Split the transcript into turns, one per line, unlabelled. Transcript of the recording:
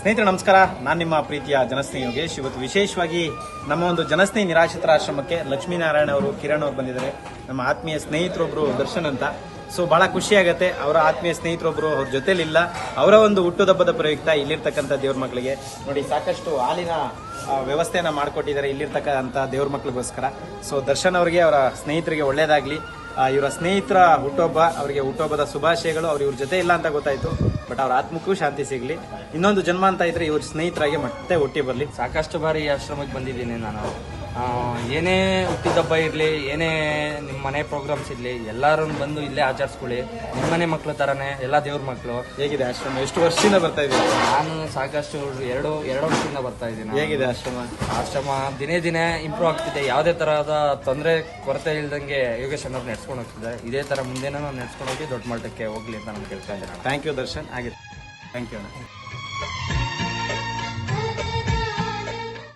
ಸ್ನೇಹಿತರೆ ನಮಸ್ಕಾರ. ನಾನು ನಿಮ್ಮ ಪ್ರೀತಿಯ ಜನಸ್ನೇಹಿ ಯೋಗೇಶ್. ಇವತ್ತು ವಿಶೇಷವಾಗಿ ನಮ್ಮ ಒಂದು ಜನಸ್ನೇಹಿ ನಿರಾಶ್ರಿತರ ಆಶ್ರಮಕ್ಕೆ ಲಕ್ಷ್ಮೀನಾರಾಯಣ ಅವರು ಕಿರಣ್ ಅವರು ಬಂದಿದ್ದಾರೆ. ನಮ್ಮ ಆತ್ಮೀಯ ಸ್ನೇಹಿತರೊಬ್ಬರು ದರ್ಶನ್ ಅಂತ. ಸೊ ಬಹಳ ಖುಷಿ ಆಗತ್ತೆ. ಅವರ ಆತ್ಮೀಯ ಸ್ನೇಹಿತರೊಬ್ಬರು ಅವ್ರ ಜೊತೆಲಿಲ್ಲ ಅವರ ಒಂದು ಹುಟ್ಟುದಬ್ಬದ ಪ್ರಯುಕ್ತ ಇಲ್ಲಿರ್ತಕ್ಕಂಥ ದೇವ್ರ ಮಕ್ಕಳಿಗೆ. ನೋಡಿ ಸಾಕಷ್ಟು ಹಾಲಿನ ವ್ಯವಸ್ಥೆಯನ್ನು ಮಾಡಿಕೊಟ್ಟಿದ್ದಾರೆ ಇಲ್ಲಿರ್ತಕ್ಕಂಥ ದೇವ್ರ ಮಕ್ಕಳಿಗೋಸ್ಕರ ಸೊ ದರ್ಶನ್ ಅವರಿಗೆ ಅವರ ಸ್ನೇಹಿತರಿಗೆ ಒಳ್ಳೇದಾಗ್ಲಿ. ಆ, ಇವರ ಸ್ನೇಹಿತರ ಹುಟ್ಟೋಬ್ಬ ಅವರಿಗೆ ಹುಟ್ಟೊಬ್ಬದ ಶುಭಾಶಯಗಳು, ಅವ್ರ ಇವ್ರ ಜೊತೆ ಇಲ್ಲ ಅಂತ ಗೊತ್ತಾಯ್ತು. ಬಟ್ ಅವ್ರ ಆತ್ಮಕ್ಕೂ ಶಾಂತಿ ಸಿಗ್ಲಿ. ಇನ್ನೊಂದು ಜನ್ಮ ಅಂತ ಇದ್ರೆ ಇವ್ರ ಸ್ನೇಹಿತರಾಗಿ ಮತ್ತೆ ಹುಟ್ಟಿ ಬರಲಿ.
ಸಾಕಷ್ಟು ಬಾರಿ ಈ ಆಶ್ರಮಕ್ಕೆ ಬಂದಿದ್ದೀನಿ ನಾನು. ಏನೇ ಹುಟ್ಟಿದಬ್ಬ ಇರಲಿ ಏನೇ ನಿಮ್ಮ ಮನೆ ಪ್ರೋಗ್ರಾಮ್ಸ್ ಇರಲಿ ಎಲ್ಲರೂ ಬಂದು ಇಲ್ಲೇ ಆಚರಿಸ್ಕೊಳ್ಳಿ. ನಿಮ್ಮ ಮನೆ ಮಕ್ಕಳ ಥರನೇ ಎಲ್ಲ ದೇವ್ರ ಮಕ್ಕಳು
ಹೇಗಿದೆ ಆಶ್ರಮ? ಎಷ್ಟು ವರ್ಷದಿಂದ ಬರ್ತಾ ಇದ್ದೀನಿ
ನಾನು ಸಾಕಷ್ಟು ಎರಡು ಎರಡು ವರ್ಷದಿಂದ ಬರ್ತಾ ಇದ್ದೀನಿ
ಹೇಗಿದೆ ಆಶ್ರಮ?
ಆಶ್ರಮ ದಿನೇ ದಿನೇ ಇಂಪ್ರೂವ್ ಆಗ್ತಿದೆ. ಯಾವುದೇ ತರಹದ ತೊಂದರೆ ಕೊರತೆ ಇಲ್ದಂಗೆ ಯೋಗೇಶ್ ಅನ್ನೋರು ನಡ್ಸ್ಕೊಂಡು ಹೋಗ್ತಿದ್ದಾರೆ. ಇದೇ ಥರ ಮುಂದೆನೂ ನಾನು ನಡ್ಸ್ಕೊಂಡು ಹೋಗಿ ದೊಡ್ಡ ಮಟ್ಟಕ್ಕೆ ಹೋಗ್ಲಿ ಅಂತ ನಾನು ಕೇಳ್ತಾ ಇದ್ದೀನಿ.
Thank you Darshan. ಆಗಿದೆ. Thank you